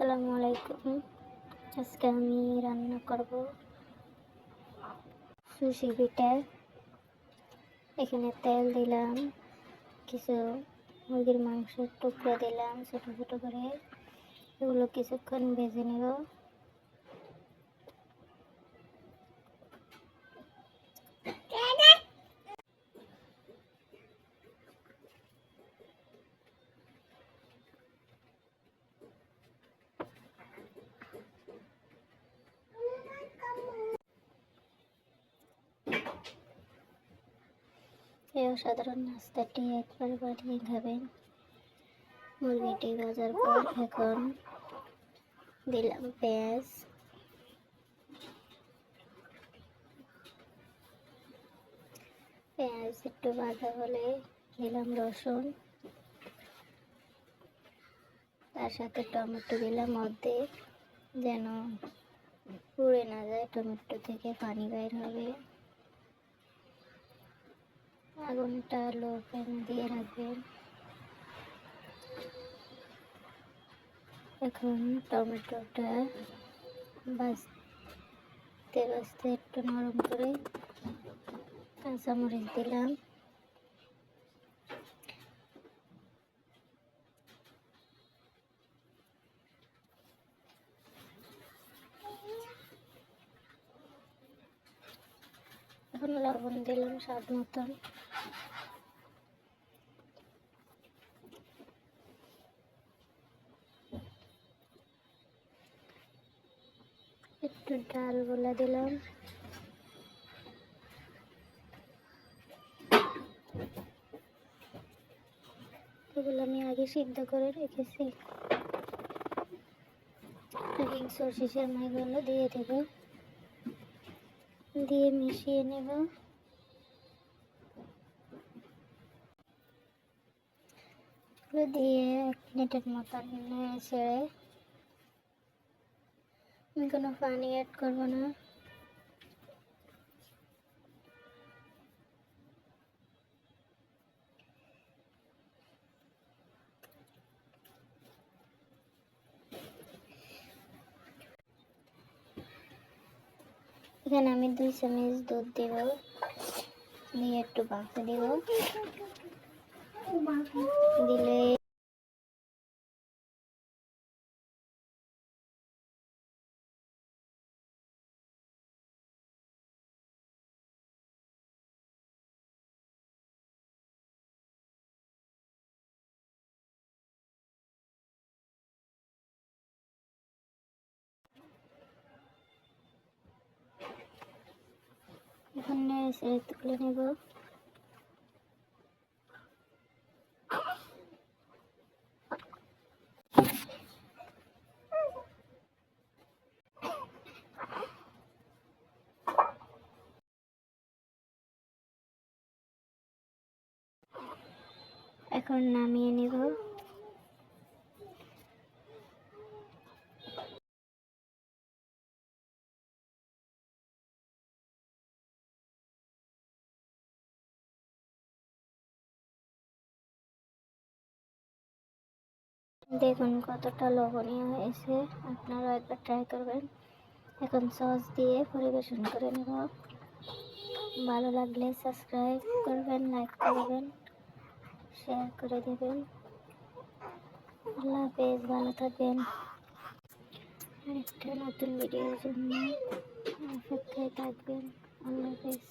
আসসালামু আলাইকুম। আজকে আমি রান্না করব সুশি পিঠা এখানে তেল দিলাম, কিছু মুরগির মাংসের টুকরো দিলাম ছোটো ছোটো করে। এগুলো কিছুক্ষণ ভেজে নেব। অসাধারণ নাস্তাটি একবার বানিয়ে খাবেন। মুরগিটি ভাজার পর এখন দিলাম পেঁয়াজ। পেঁয়াজ একটু ভাজা হলে দিলাম রসুন। তার সাথে টমেটো দিলাম অর্ধেক, যেন পুড়ে না যায়। টমেটো থেকে পানি বের হবে। আগুনটা লো ফ্লেম দিয়ে রাখবেন। এখন টমেটোটা বাঁচতে বাঁচতে একটু নরম করে কাঁচামরিচ দিলাম। এখন লবণ দিলাম স্বাদ মতন। একটু ডাল বলে দিলাম। এগুলো আমি আগে সিদ্ধ করে রেখেছি। সর্ষে মাইগুলো দিয়ে দেব। দিয়ে মিশিয়ে নেব। দিয়ে এক মিনিটের মতন ছেড়ে আমি কোনো পানি অ্যাড করব না। এখানে আমি দুই চামচ দুধ দেব। দিয়ে একটু বাঁচতে দেব। দিলে এখন নেড়ে তুলে নেব। এখন নামিয়ে নেব। দেখুন কতটা লবণীয় হয়েছে। আপনারা একবার ট্রাই করবেন। এখন সস দিয়ে পরিবেশন করে নেব। ভালো লাগলে সাবস্ক্রাইব করবেন লাইক করবেন শেয়ার করে দেবেন। আল্লাহ হাফেজ, ভালো থাকবেন। আরেকটা নতুন ভিডিওর জন্য অপেক্ষায় থাকবেন। আল্লাহ হাফেজ।